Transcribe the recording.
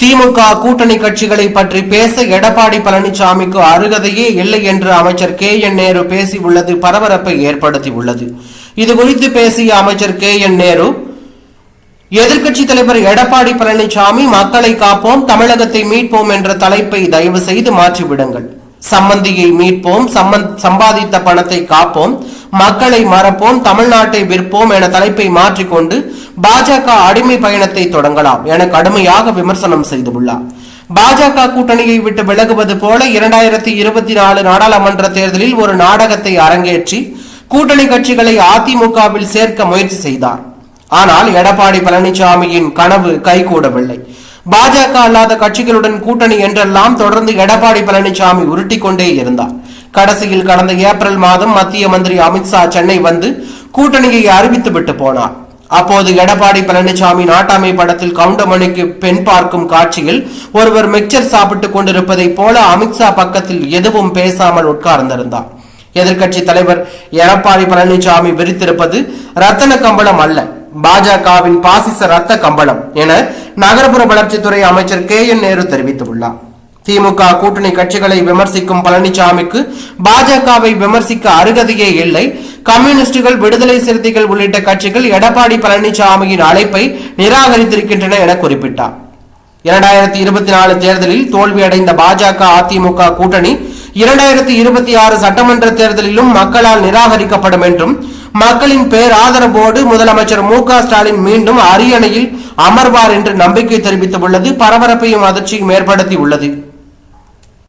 திமுக கூட்டணி கட்சிகளை பற்றி பேச எடப்பாடி பழனிசாமிக்கு அருகதையே இல்லை என்று அமைச்சர் கே என் நேரு பேசியுள்ளது பரபரப்பை ஏற்படுத்தியுள்ளது. இது குறித்து பேசிய அமைச்சர் கே என் நேரு எதிர்க்கட்சி தலைவர் எடப்பாடி பழனிசாமி மக்களை காப்போம் தமிழகத்தை மீட்போம் என்ற தலைப்பை தயவு செய்து மாற்றிவிடுங்கள். சம்பந்தியை மீட்போம் சம்பந்த் சம்பாதித்த பணத்தை காப்போம் மக்களை மறப்போம் தமிழ்நாட்டை விற்போம் என தலைப்பை மாற்றிக்கொண்டு பாஜக அடிமை பயணத்தை தொடங்கலாம் என கடுமையாக விமர்சனம் செய்துள்ளார் பாஜக கூட்டணியை விட்டு விலகுவது போல இரண்டாயிரத்தி இருபத்தி நாலு நாடாளுமன்ற தேர்தலில் ஒரு நாடகத்தை அரங்கேற்றி கூட்டணி கட்சிகளை அதிமுகவில் சேர்க்க முயற்சி செய்தார். ஆனால் எடப்பாடி பழனிசாமியின் கனவு கைகூடவில்லை. பாஜக அல்லாத கட்சிகளுடன் கூட்டணி என்றெல்லாம் தொடர்ந்து எடப்பாடி பழனிசாமி உருட்டிக் கொண்டே இருந்தார். கடைசியில் கடந்த ஏப்ரல் மாதம் மத்திய மந்திரி அமித்ஷா சென்னை வந்து கூட்டணியை அறிவித்து விட்டு போனார். அப்போது எடப்பாடி பழனிசாமி நாட்டாமை படத்தில் கவுண்டமணிக்கு பெண் பார்க்கும் காட்சியில் ஒருவர் மிக்சர் சாப்பிட்டுக் கொண்டிருப்பதைப் போல அமித்ஷா பக்கத்தில் எதுவும் பேசாமல் உட்கார்ந்திருந்தார். எதிர்க்கட்சி தலைவர் எடப்பாடி பழனிசாமி விரித்திருப்பது ரத்தன கம்பளம் அல்ல பாஜகவின் பாசிச ரத்த கம்பளம் என நகர்ப்புற வளர்ச்சித்துறை அமைச்சர் கே என் நேரு தெரிவித்துள்ளார். திமுக கூட்டணி கட்சிகளை விமர்சிக்கும் பழனிசாமிக்கு பாஜகவை விமர்சிக்க அருகதையே இல்லை. கம்யூனிஸ்டுகள் விடுதலை சிறுத்தைகள் உள்ளிட்ட கட்சிகள் எடப்பாடி பழனிசாமியின் அழைப்பை நிராகரித்திருக்கின்றன என குறிப்பிட்டார். இரண்டாயிரத்தி இருபத்தி நாலு தேர்தலில் தோல்வியடைந்த பாஜக அதிமுக கூட்டணி இரண்டாயிரத்தி இருபத்தி ஆறு சட்டமன்ற தேர்தலிலும் மக்களால் நிராகரிக்கப்படும் என்றும் மக்களின் பேராதரவோடு முதலமைச்சர் மு க ஸ்டாலின் மீண்டும் அரியணையில் அமர்வார் என்று நம்பிக்கை தெரிவித்துள்ளது. பரபரப்பையும் அதிர்ச்சியும் ஏற்படுத்தி உள்ளது